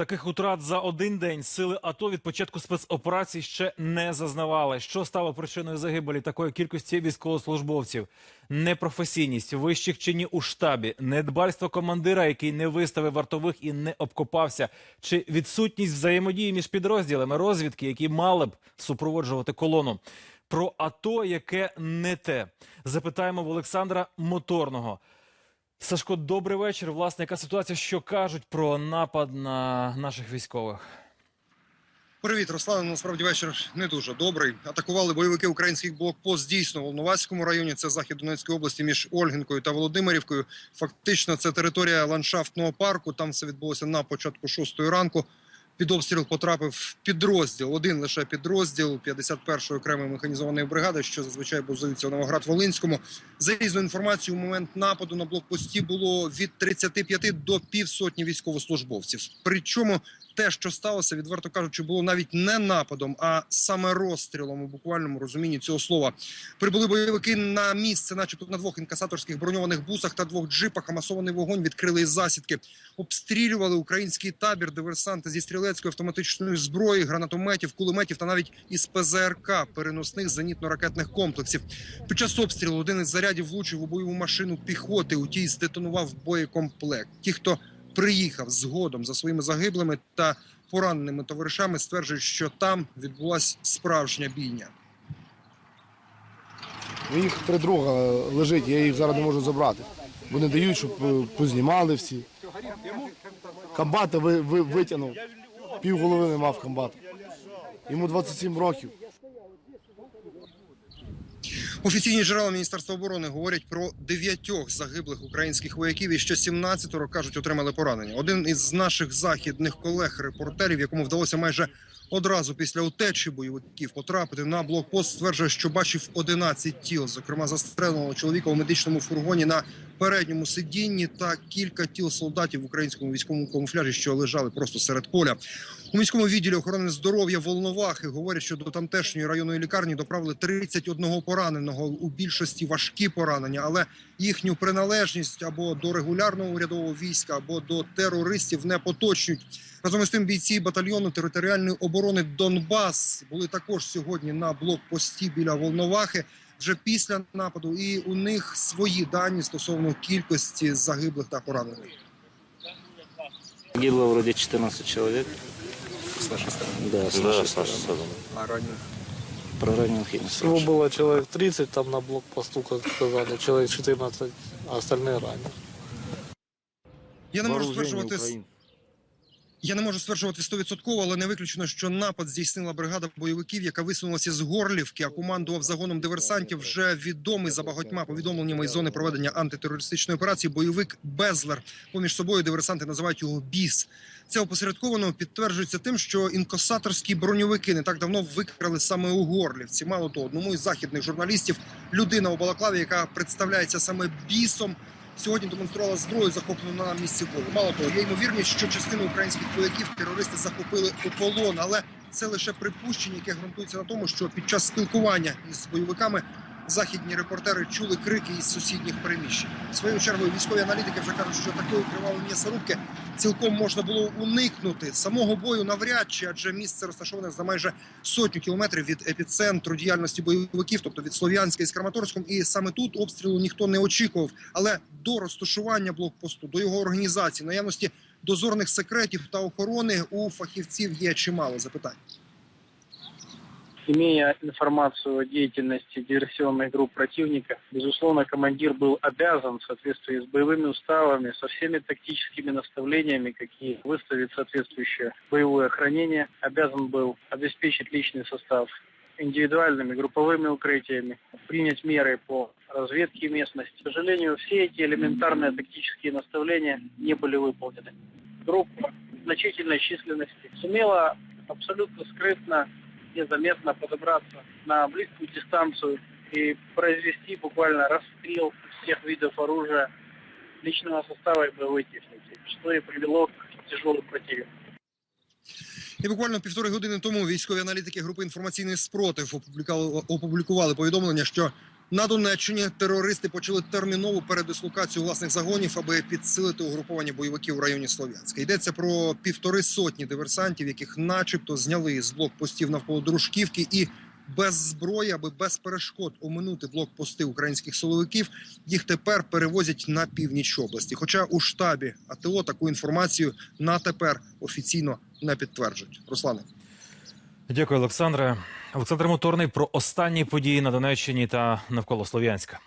Таких утрат за один день сили АТО від початку спецоперацій ще не зазнавали. Що стало причиною загибелі такої кількості військовослужбовців? Непрофесійність вищих чинів у штабі, недбальство командира, який не виставив вартових і не обкопався, чи відсутність взаємодії між підрозділами розвідки, які мали б супроводжувати колону. Про АТО, яке не те, запитаємо в Олександра Моторного. Сашко, добрий вечір. Власне, яка ситуація, що кажуть про напад на наших військових? Привіт, Руслан. Насправді вечір не дуже добрий. Атакували бойовики українських блокпост дійсно в Волноваському районі. Це захід Донецької області між Ольгінкою та Володимирівкою. Фактично, це територія ландшафтного парку. Там все відбулося на початку шостої ранку. Під обстріл потрапив підрозділ, один лише підрозділ 51-ї окремої механізованої бригади, що зазвичай базується у Новоград-Волинському. За різною інформацією, у момент нападу на блокпості було від 35 до півсотні військовослужбовців. Причому те, що сталося, відверто кажучи, було навіть не нападом, а саме розстрілом у буквальному розумінні цього слова. Прибули бойовики на місце, начебто на двох інкасаторських броньованих бусах та двох джипах. А масований вогонь відкрили із засідки. Обстрілювали український табір, диверсанти зі стрілецької автоматичної зброї, гранатометів, кулеметів та навіть із ПЗРК переносних зенітно-ракетних комплексів. Під час обстрілу один із зарядів влучив у бойову машину піхоти. У тій здетонував боєкомплект. Ті, хто приїхав згодом за своїми загиблими та пораненими товаришами, стверджують, що там відбулася справжня бійня. У їх три друга лежить, я їх зараз не можу забрати. Вони дають, щоб е, познімали всі. Комбата ви, ви, витягнув. Пів голови не мав комбата. Йому 27 років. Офіційні джерела Міністерства оборони говорять про дев'ятьох загиблих українських вояків і ще 17 кажуть, отримали поранення. Один із наших західних колег-репортерів, якому вдалося майже одразу після утечі бойовиків потрапити на блокпост, стверджує, що бачив 11 тіл, зокрема застреленого чоловіка у медичному фургоні на передньому сидінні та кілька тіл солдатів в українському військовому камуфляжі, що лежали просто серед поля. У міському відділі охорони здоров'я Волновахи говорять, що до тамтешньої районної лікарні доправили 31 пораненого у більшості важкі поранення, але їхню приналежність або до регулярного урядового війська, або до терористів не поточнюють. Разом із тим бійці батальйону територіальної оборони Донбас були також сьогодні на блокпості біля Волновахи Вже після нападу, і у них свої дані стосовно кількості загиблих та поранених. Погибло вроде 14 человек. С нашей стороны. Да, с Да, нашей с нашей стороны. стороны. А ранее? Про раненых я не Всего слышал. было человек 30 там на блокпосту, как сказали, человек 14, а остальные ранены. Я не можу Вооружение стверджувати Украины. я не можу стверджувати стовідсотково, але не виключено, що напад здійснила бригада бойовиків, яка висунулася з Горлівки, а командував загоном диверсантів. Вже відомий за багатьма повідомленнями із зони проведення антитерористичної операції. Бойовик Безлер. Поміж собою диверсанти називають його біс. Це опосередковано підтверджується тим, що інкасаторські броньовики не так давно викрали саме у Горлівці. Мало того, одному із західних журналістів людина у Балаклаві, яка представляється саме бісом. Сьогодні демонструвала зброю, захоплену на місці бою. Мало того, є ймовірність, що частину українських вояків терористи захопили у полон, але це лише припущення, яке ґрунтується на тому, що під час спілкування із бойовиками західні репортери чули крики із сусідніх приміщень. Своєю чергою військові аналітики вже кажуть, що такої кривавої м'ясорубки цілком можна було уникнути самого бою навряд чи, адже місце розташоване за майже сотню кілометрів від епіцентру діяльності бойовиків, тобто від Слов'янська із Краматорськом. І саме тут обстрілу ніхто не очікував. Але до розташування блокпосту, до його організації, наявності дозорних секретів та охорони у фахівців є чимало запитань. Имея информацию о деятельности диверсионных групп противника, безусловно, командир был обязан в соответствии с боевыми уставами, со всеми тактическими наставлениями, какие выставит соответствующее боевое охранение, обязан был обеспечить личный состав индивидуальными групповыми укрытиями, принять меры по разведке местности. К сожалению, все эти элементарные тактические наставления не были выполнены. Группа значительной численности сумела абсолютно скрытно незаметно подобраться на близкую дистанцию и произвести буквально расстрел всех видов оружия, личного состава и боевой техники, что и привело к тяжелым потерям. І буквально півтори години тому військові аналітики групи інформаційний спротив опублікували повідомлення, що На Донеччині терористи почали термінову передислокацію власних загонів, аби підсилити угруповання бойовиків у районі Слов'янська. Йдеться про півтори сотні диверсантів, яких, начебто, зняли з блокпостів навколо Дружківки і без зброї, аби без перешкод оминути блокпости українських силовиків, їх тепер перевозять на північ області. Хоча у штабі АТО таку інформацію на тепер офіційно не підтверджують. Руслане. Дякую, Олександре. Олександр Моторний про останні події на Донеччині та навколо Слов'янська.